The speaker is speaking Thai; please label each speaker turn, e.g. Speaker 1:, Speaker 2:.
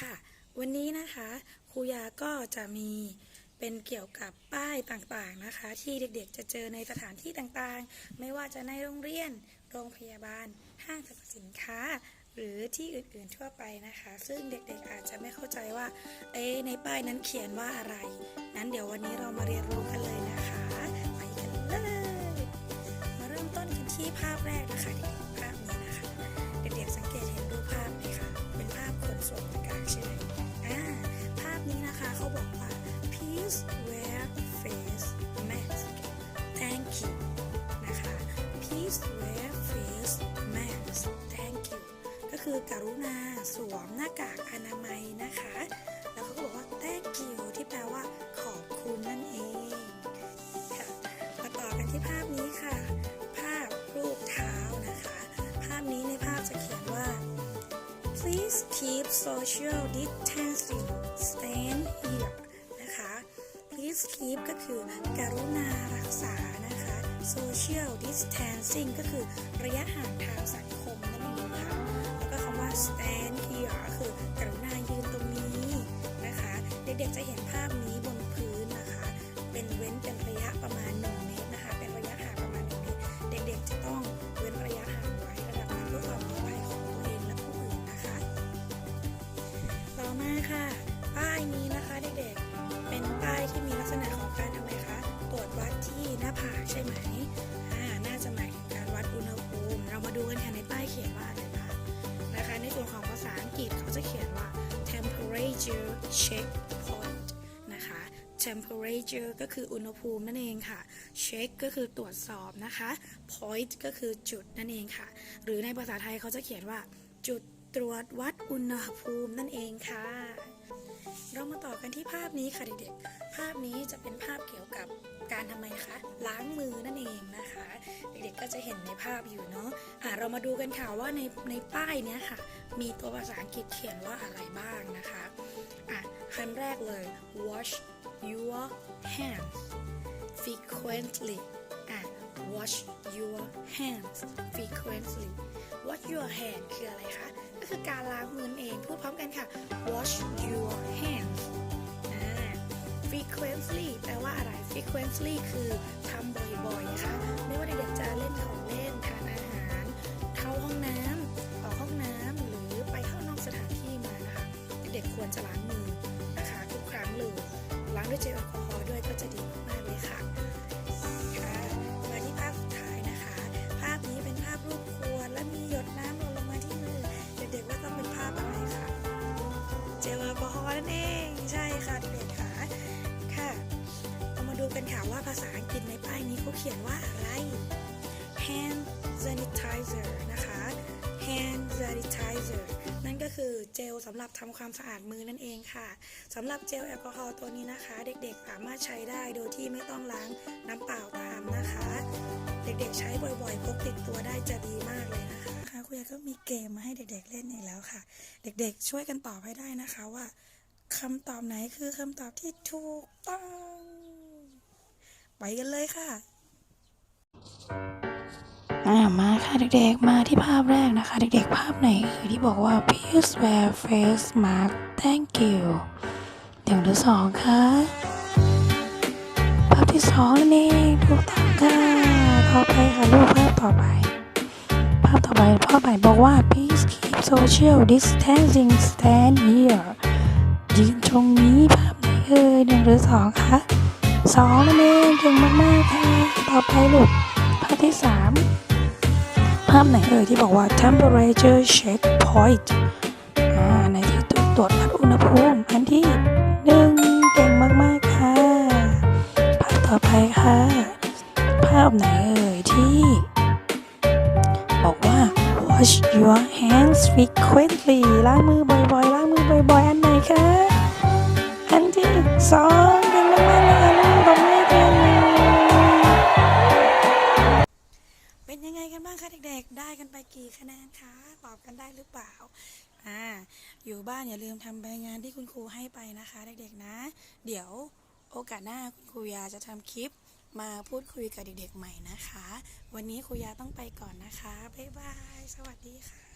Speaker 1: ค่ะ วันนี้นะคะครูยาก็จะมีเป็นเกี่ยวกับป้ายต่างๆนะคะ ที่เด็กๆจะเจอในสถานที่ต่างๆ ไม่ว่าจะในโรงเรียน โรงพยาบาล ห้างสรรพสินค้า หรือที่อื่นๆทั่วไปนะคะ ซึ่งเด็กๆอาจจะไม่เข้าใจว่า เอ๊ในป้ายนั้นเขียนว่าอะไร นั้นเดี๋ยววันนี้เรามาเรียนรู้กันเลยนะคะ ไปกันเลย มาเริ่มต้นกันที่ภาพแรกนะคะเด็กๆภาพนี้นะคะ เด็กๆสังเกตเห็น ใช่ไหมอ่าภาพนี้นะคะเขาบอกว่า please wear face mask thank you นะคะ please wear face mask thank you ก็คือกรุณาสวมหน้ากากอนามัยนะคะ แล้วเขาก็บอกว่า thank you ที่แปลว่าขอบคุณนั่นเองค่ะมาต่อกันที่ภาพ please keep social distancing stand here นะคะ please keep ก็คือการุณารักษานะคะ social distancing ก็คือระยะห่างทางสังคมนั่นเองค่ะแล้วก็คำว่า stand here ก็คือกรุณายืนตรงนี้นะคะ เด็กๆจะเห็น อังกฤษเขาจะเขียนว่า temperature check point นะคะ temperature ก็คืออุณหภูมินั่นเองค่ะ check ก็คือตรวจสอบนะคะ point ก็คือจุดนั่นเองค่ะ หรือในภาษาไทยเขาจะเขียนว่า จุดตรวจวัดอุณหภูมินั่นเองค่ะ เรามาต่อกันที่ภาพนี้ค่ะเด็กๆ ภาพนี้จะเป็นภาพเกี่ยวกับการทำไมคะล้างมือนั่นเองนะคะ เด็กๆก็จะเห็นในภาพอยู่เนาะะเรามาดูกันค่ะว่าในในป้ายเนี้ยค่ะ มีตัวภาษาอังกฤษเขียนว่าอะไรบ้างนะคะอะคำแรกเลย wash your hands frequently อะ wash your hands frequently wash your hand s คืออะไรคะ ก็คือการล้างมือเอง พูดพร้อมกันค่ะ wash your hands frequently แปลว่าอะไร frequently คือทำบ่อยๆนะคะไม่ว่าเด็กๆจะเล่น ด้วยเจลแอลกอฮอล์ด้วยก็จะดีมากๆเลยค่ะค่ะมาที่ภาพสุดท้ายนะคะ ภาพนี้เป็นภาพรูปขวดและมีหยดน้ำหล่นลงมาที่มือ เด็กๆว่าต้องเป็นภาพอะไรคะเจลแอลกอฮอล์นั่นเองใช่ค่ะเด็กๆค่ะค่ะเรามาดูกันค่ะว่าภาษาอังกฤษในป้ายนี้เขาเขียนว่าอะไร hand sanitizer นะคะ hand sanitizer นั่นก็คือเจลสำหรับทำความสะอาดมือนั่นเองค่ะสำหรับเจลแอลกอฮอล์ตัวนี้นะคะ เด็กๆสามารถใช้ได้โดยที่ไม่ต้องล้างน้ำเปล่าตามนะคะ เด็กๆใช้บ่อยๆพกติดตัวได้จะดีมากเลยนะคะคะคุณยายก็มีเกมมาให้เด็กๆเล่นอีกแล้วค่ะ เด็กๆช่วยกันตอบให้ได้นะคะว่าคำตอบไหนคือคำตอบที่ถูกต้อง ไปกันเลยค่ะ
Speaker 2: อ่ามาค่ะเด็กๆมาที่ภาพแรกนะคะ เด็กๆ ภาพไหนเอ่ยที่บอกว่า please wear face mask thank you หนึ่งหรือสองค่ะ ภาพที่สองนั่นเองถูกต้องค่ะต่อไปค่ะรูปภาพต่อไป ภาพต่อไปภาพใหม่บอกว่า please keep social distancing stand here ยืนตรงนี้ภาพไหนเอ่ยหนึ่งหรือสองคะสองนั่นเองเก่งมากๆค่ะต่อไปลูกภาพที่3 ภาพไหนเอ่ยที่บอกว่า temperature check point อ่าในที่ตรวจตรวจวัดอุณหภูมิ อันที่หนึ่งเก่งมากๆค่ะ ภาพต่อไปค่ะ ภาพไหนเอ่ยที่บอกว่า wash your hands frequently ล้างมือบ่อยๆ ล้างมือบ่อยๆ อันไหนคะ อันที่สองเก่งมากๆ
Speaker 1: กันบ้างคะเด็กๆ ได้กันไปกี่คะแนนคะตอบกันได้หรือเปล่าอ่าอยู่บ้านอย่าลืมทำใบงานที่คุณครูให้ไปนะคะ เด็กๆนะ เดี๋ยวโอกาสหน้าคุณครูยาจะทำคลิปมาพูดคุยกับเด็กๆใหม่นะคะ วันนี้ครูยาต้องไปก่อนนะคะ บ๊ายบาย สวัสดีค่ะ